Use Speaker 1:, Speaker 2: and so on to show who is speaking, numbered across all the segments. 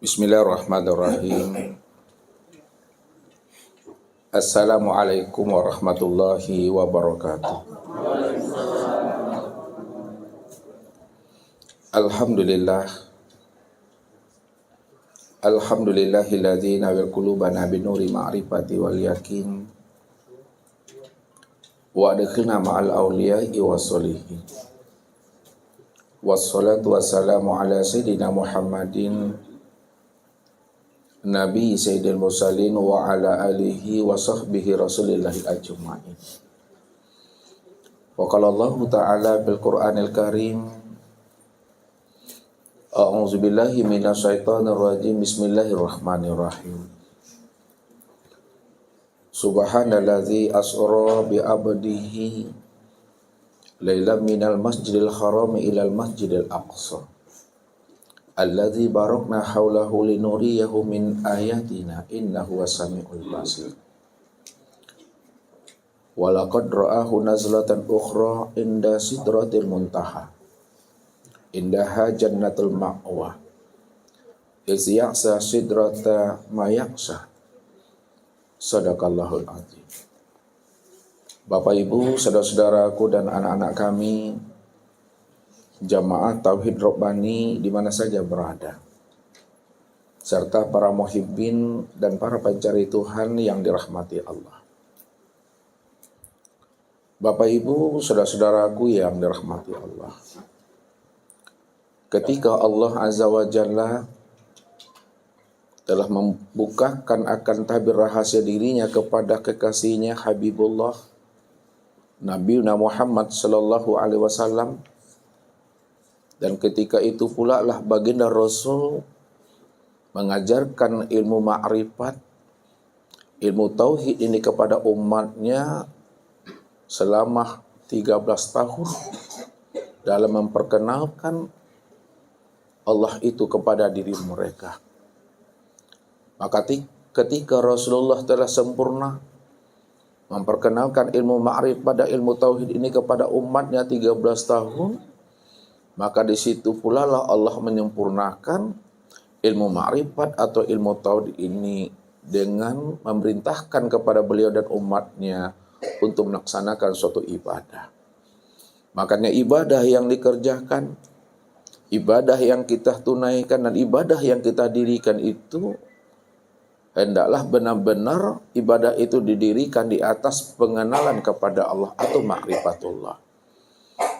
Speaker 1: Bismillahirrahmanirrahim. Assalamualaikum warahmatullahi wabarakatuh. Alhamdulillah. Alhamdulillahilladzi nawwir qulubana binuri ma'rifati wal yakin. Wa adkhilna ma'al awliya'i wassalihin. Wassalatu wassalamu ala sayyidina Muhammadin Nabi Sayyidil Mursalin wa ala alihi wa sahbihi rasulillahi ajma'in Wa qala Allah Ta'ala bil Qur'anil Karim A'udzu billahi minasyaitonir rajim Bismillahirrahmanirrahim Subhanalladzi asra bi abdihi lailam minal masjidil haram ilal masjidil aqsa alladzi barakna haulahu linuriyahu min ayatina innahu wasami'ul basir. Walaqad ra'ahu nazlatan ukhra inda sidratil muntaha indaha jannatul ma'wa iz ya'sa sidrata ma ya'sa. Azim. Bapak Ibu, saudara-saudaraku dan anak-anak kami jamaah Tauhid Robbani di mana saja berada. Serta para muhibbin dan para pencari Tuhan yang dirahmati Allah. Bapak Ibu, saudara-saudaraku yang dirahmati Allah. Ketika Allah Azza wa Jalla telah membukakan akan tabir rahasia dirinya kepada kekasihnya Habibullah Nabi Muhammad sallallahu alaihi wasallam dan ketika itu pula lah baginda Rasul mengajarkan ilmu ma'rifat, ilmu tauhid ini kepada umatnya selama 13 tahun dalam memperkenalkan Allah itu kepada diri mereka. Maka ketika Rasulullah telah sempurna memperkenalkan ilmu ma'rifat pada ilmu tauhid ini kepada umatnya 13 tahun, maka di situ pula lah Allah menyempurnakan ilmu ma'rifat atau ilmu tauhid ini dengan memerintahkan kepada beliau dan umatnya untuk melaksanakan suatu ibadah. Makanya ibadah yang dikerjakan, ibadah yang kita tunaikan dan ibadah yang kita dirikan itu hendaklah benar-benar ibadah itu didirikan di atas pengenalan kepada Allah atau makrifatullah.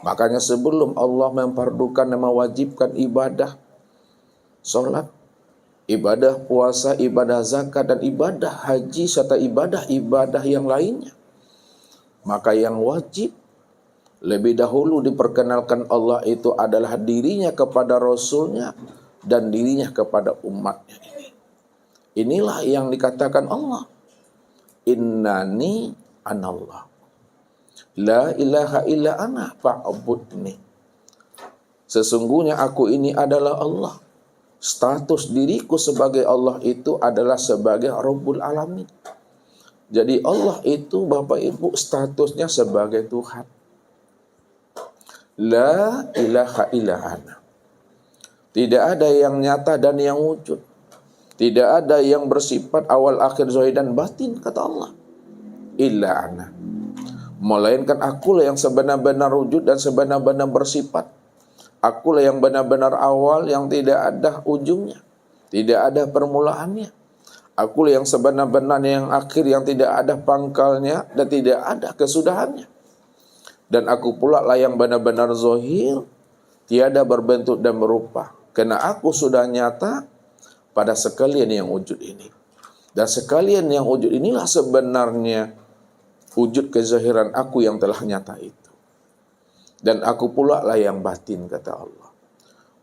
Speaker 1: Makanya sebelum Allah memperdukan dan mewajibkan ibadah, sholat, ibadah puasa, ibadah zakat, dan ibadah haji, serta ibadah-ibadah yang lainnya. Maka yang wajib lebih dahulu diperkenalkan Allah itu adalah dirinya kepada Rasulnya dan dirinya kepada umatnya ini. Inilah yang dikatakan Allah. Innani anallah. La ilaha illa ana fa'budni. Sesungguhnya aku ini adalah Allah. Status diriku sebagai Allah itu adalah sebagai Rabbul Alamin. Jadi Allah itu Bapak Ibu statusnya sebagai Tuhan. La ilaha illa ana. Tidak ada yang nyata dan yang wujud. Tidak ada yang bersifat awal akhir zahir dan batin kata Allah. Illa ana Melainkan akulah yang sebenar-benar wujud dan sebenar-benar bersifat. Akulah yang benar-benar awal yang tidak ada ujungnya. Tidak ada permulaannya. Akulah yang sebenar-benar yang akhir yang tidak ada pangkalnya dan tidak ada kesudahannya. Dan aku pula lah yang benar-benar zohir, tiada berbentuk dan berupa. Karena aku sudah nyata pada sekalian yang wujud ini. Dan sekalian yang wujud inilah sebenarnya wujud kezahiran aku yang telah nyata itu. Dan aku pula lah yang batin, kata Allah.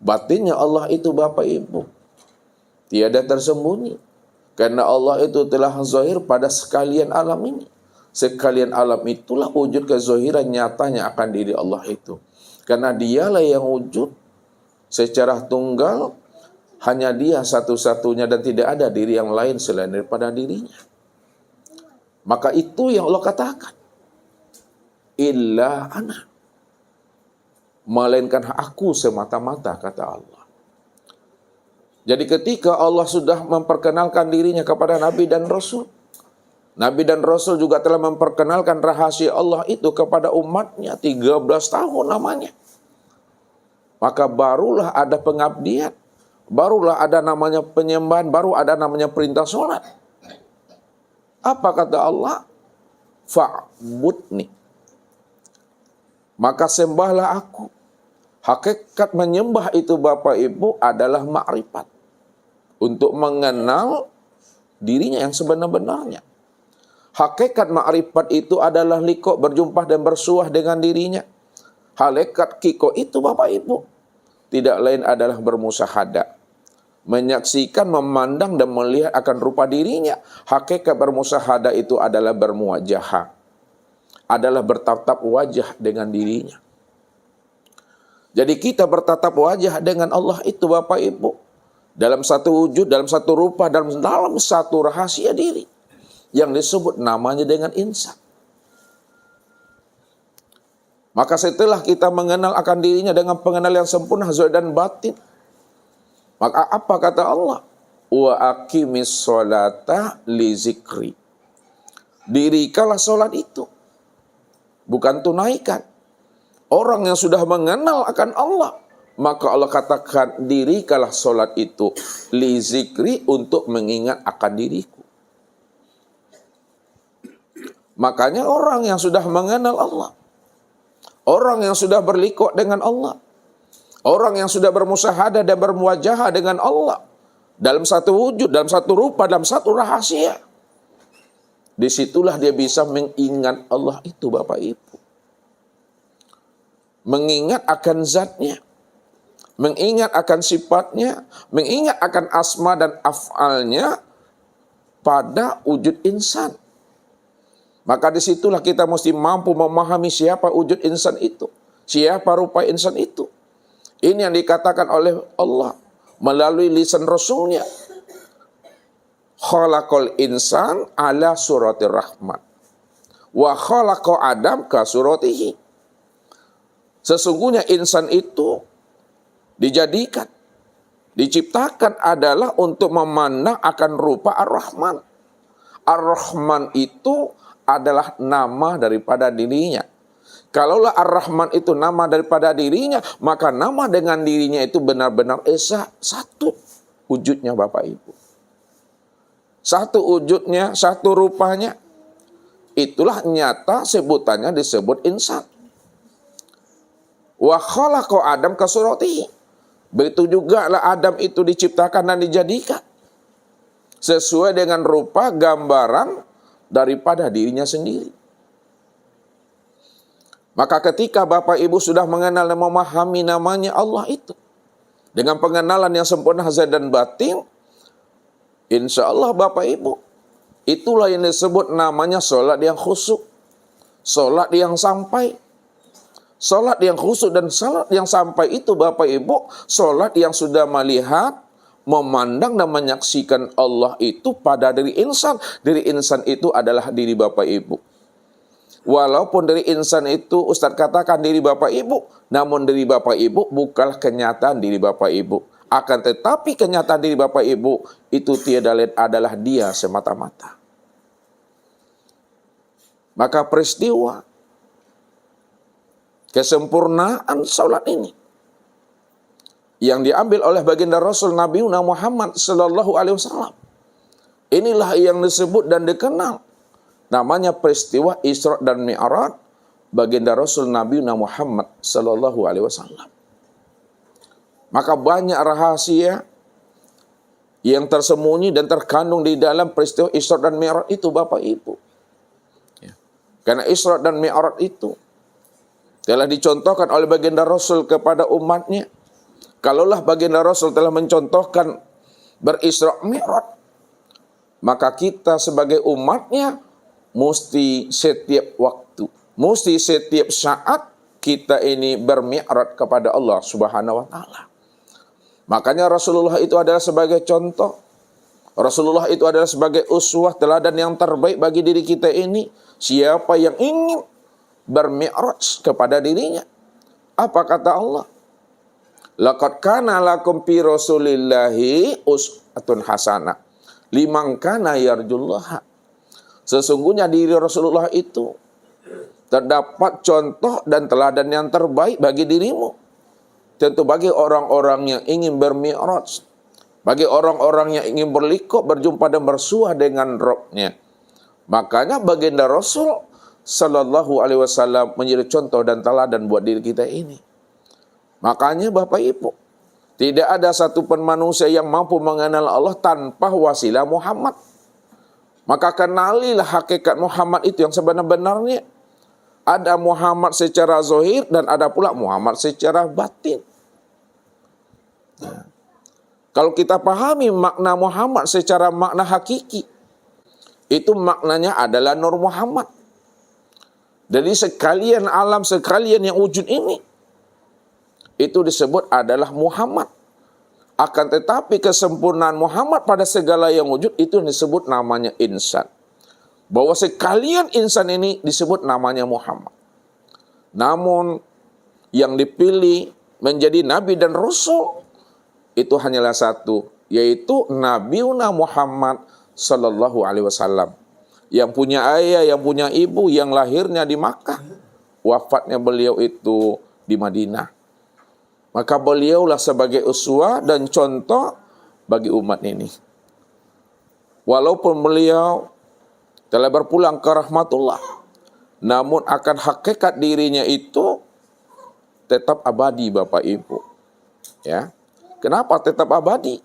Speaker 1: Batinnya Allah itu Bapak Ibu. Tiada tersembunyi. Karena Allah itu telah zahir pada sekalian alam ini. Sekalian alam itulah wujud kezahiran nyatanya akan diri Allah itu. Karena dialah yang wujud secara tunggal, hanya dia satu-satunya dan tidak ada diri yang lain selain daripada dirinya. Maka itu yang Allah katakan. Illa ana. Melainkan aku semata-mata kata Allah. Jadi ketika Allah sudah memperkenalkan dirinya kepada Nabi dan Rasul, Nabi dan Rasul juga telah memperkenalkan rahasia Allah itu kepada umatnya 13 tahun namanya. Maka barulah ada pengabdian, barulah ada namanya penyembahan, baru ada namanya perintah sholat. Apa kata Allah? Fa'budni. Maka sembahlah aku. Hakikat menyembah itu Bapak Ibu adalah makrifat untuk mengenal dirinya yang sebenar-benarnya. Hakikat makrifat itu adalah liko berjumpa dan bersuah dengan dirinya. Hakikat kiko itu Bapak Ibu tidak lain adalah bermusahada. Menyaksikan, memandang dan melihat akan rupa dirinya. Hakikat bermusahada itu adalah bermuajah. Adalah bertatap wajah dengan dirinya. Jadi kita bertatap wajah dengan Allah itu Bapak Ibu dalam satu wujud, dalam satu rupa, dalam dalam satu rahasia diri yang disebut namanya dengan insan. Maka setelah kita mengenal akan dirinya dengan pengenal yang sempurna zahir dan batin, maka apa kata Allah? Wa aqimis sholata li zikri. Dirikalah sholat itu. Bukan tunaikan. Orang yang sudah mengenal akan Allah, maka Allah katakan diri kalah solat itu li zikri untuk mengingat akan diriku. Makanya orang yang sudah mengenal Allah, orang yang sudah berlikok dengan Allah, orang yang sudah bermusahadah dan bermuajah dengan Allah dalam satu wujud, dalam satu rupa, dalam satu rahasia. Di situlah dia bisa mengingat Allah itu Bapak Ibu. Mengingat akan zatnya mengingat akan sifatnya, mengingat akan asma dan af'alnya pada wujud insan. Maka di situlah kita mesti mampu memahami siapa wujud insan itu. Siapa rupa insan itu. Ini yang dikatakan oleh Allah melalui lisan Rasulnya. Khalaqal insan ala suratir rahmat. Wa khalaqa Adam ka suratihi. Sesungguhnya insan itu dijadikan, diciptakan adalah untuk memandang akan rupa Ar-Rahman. Ar-Rahman itu adalah nama daripada dirinya. Kalaulah Ar-Rahman itu nama daripada dirinya, maka nama dengan dirinya itu benar-benar esa satu wujudnya Bapak Ibu. Satu wujudnya, satu rupanya. Itulah nyata sebutannya disebut insan. Wa khalaqa Adam kasuratihi. Begitu juga lah Adam itu diciptakan dan dijadikan. Sesuai dengan rupa gambaran daripada dirinya sendiri. Maka ketika Bapak Ibu sudah mengenal dan memahami namanya Allah itu. Dengan pengenalan yang sempurna hazard dan batin. Insya Allah Bapak Ibu. Itulah yang disebut namanya sholat yang khusyuk. Sholat yang sampai Salat yang khusus dan salat yang sampai itu Bapak Ibu, salat yang sudah melihat, memandang dan menyaksikan Allah itu pada diri insan. Diri insan itu adalah diri Bapak Ibu. Walaupun dari insan itu Ustaz katakan diri Bapak Ibu, namun diri Bapak Ibu bukanlah kenyataan diri Bapak Ibu. Akan tetapi kenyataan diri Bapak Ibu itu tiada lain adalah dia semata-mata. Maka peristiwa kesempurnaan salat ini yang diambil oleh baginda Rasul Nabi Muhammad sallallahu alaihi wasallam. Inilah yang disebut dan dikenal namanya peristiwa Isra dan Mi'raj baginda Rasul Nabi Muhammad sallallahu alaihi wasallam. Maka banyak rahasia yang tersembunyi dan terkandung di dalam peristiwa Isra dan Mi'raj itu Bapak Ibu. Ya. Karena Isra dan Mi'raj itu telah dicontohkan oleh baginda Rasul kepada umatnya. Kalaulah baginda Rasul telah mencontohkan berisra mi'raj, maka kita sebagai umatnya mesti setiap waktu, mesti setiap saat kita ini bermi'raj kepada Allah Subhanahu wa taala. Makanya Rasulullah itu adalah sebagai contoh. Rasulullah itu adalah sebagai uswah teladan yang terbaik bagi diri kita ini. Siapa yang ingin bermi'raj kepada dirinya. Apa kata Allah? Laqad kana lakum fi Rasulillahi uswatun hasanah. Liman kana yarjullaha. Sesungguhnya diri Rasulullah itu terdapat contoh dan teladan yang terbaik bagi dirimu. Tentu bagi orang-orang yang ingin bermi'raj. Bagi orang-orang yang ingin berlikuk, berjumpa dan bersuah dengan Robnya. Makanya baginda Rasul Sallallahu Alaihi Wasallam menjadi contoh dan teladan buat diri kita ini. Makanya Bapak Ibu, tidak ada satupun manusia yang mampu mengenal Allah tanpa wasilah Muhammad. Maka kenalilah hakikat Muhammad itu yang sebenar-benarnya. Ada Muhammad secara zohir dan ada pula Muhammad secara batin. Kalau kita pahami makna Muhammad secara makna hakiki, itu maknanya adalah Nur Muhammad. Jadi sekalian alam, sekalian yang wujud ini, itu disebut adalah Muhammad. Akan tetapi kesempurnaan Muhammad pada segala yang wujud itu disebut namanya insan. Bahwa sekalian insan ini disebut namanya Muhammad. Namun yang dipilih menjadi nabi dan rasul itu hanyalah satu, yaitu Nabiuna Muhammad sallallahu alaihi wasallam. Yang punya ayah, yang punya ibu, yang lahirnya di Makkah. Wafatnya beliau itu di Madinah. Maka beliaulah sebagai uswah dan contoh bagi umat ini. Walaupun beliau telah berpulang ke rahmatullah, namun akan hakikat dirinya itu tetap abadi Bapak Ibu. Ya. Kenapa tetap abadi?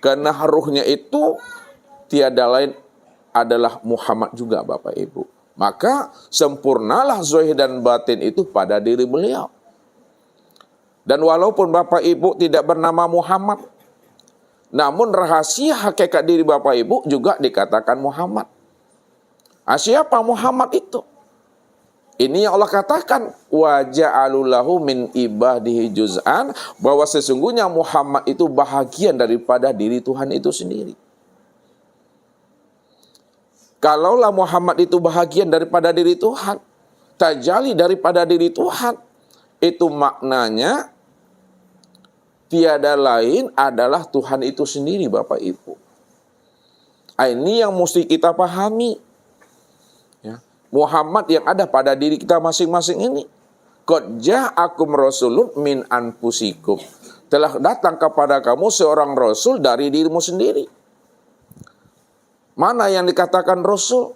Speaker 1: Karena ruhnya itu tiada lain adalah Muhammad juga Bapak Ibu. Maka sempurnalah zohir dan batin itu pada diri beliau. Dan walaupun Bapak Ibu tidak bernama Muhammad, namun rahasia hakikat diri Bapak Ibu juga dikatakan Muhammad. Ah, siapa Muhammad itu? Ini yang Allah katakan wajah alulahu min ibadihi juz'an bahwa sesungguhnya Muhammad itu bahagian daripada diri Tuhan itu sendiri. Kalaulah Muhammad itu bahagian daripada diri Tuhan, tajali daripada diri Tuhan, itu maknanya tiada lain adalah Tuhan itu sendiri Bapak Ibu. Ah, ini yang mesti kita pahami. Ya. Muhammad yang ada pada diri kita masing-masing ini. Qad ja'akum rasulun min anfusikum. Telah datang kepada kamu seorang rasul dari dirimu sendiri. Mana yang dikatakan rasul?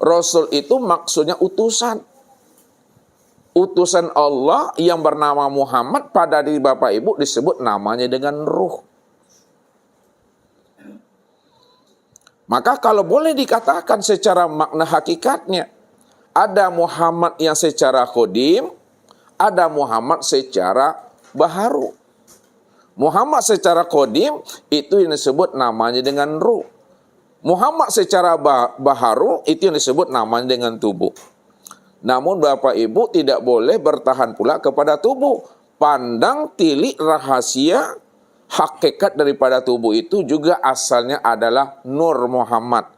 Speaker 1: Rasul itu maksudnya utusan utusan Allah yang bernama Muhammad pada diri Bapak Ibu disebut namanya dengan ruh. Maka kalau boleh dikatakan secara makna hakikatnya, ada Muhammad yang secara khodim, ada Muhammad secara baharu. Muhammad secara khodim itu yang disebut namanya dengan ruh. Muhammad secara baharu itu yang disebut namanya dengan tubuh. Namun Bapak Ibu tidak boleh bertahan pula kepada tubuh. Pandang tilik rahasia hakikat daripada tubuh itu juga asalnya adalah Nur Muhammad.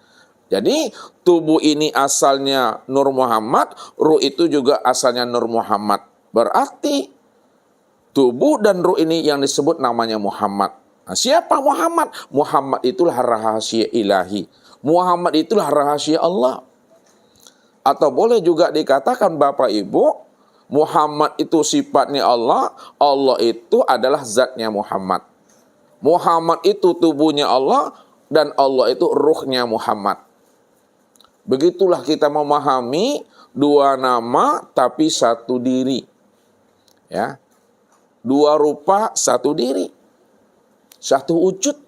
Speaker 1: Jadi tubuh ini asalnya Nur Muhammad, ruh itu juga asalnya Nur Muhammad. Berarti tubuh dan ruh ini yang disebut namanya Muhammad. Nah, siapa Muhammad? Muhammad itulah rahasia ilahi. Muhammad itulah rahasia Allah. Atau boleh juga dikatakan Bapak Ibu, Muhammad itu sifatnya Allah, Allah itu adalah zatnya Muhammad. Muhammad itu tubuhnya Allah, dan Allah itu ruhnya Muhammad. Begitulah kita memahami dua nama tapi satu diri. Ya. Dua rupa satu diri. Satu wujud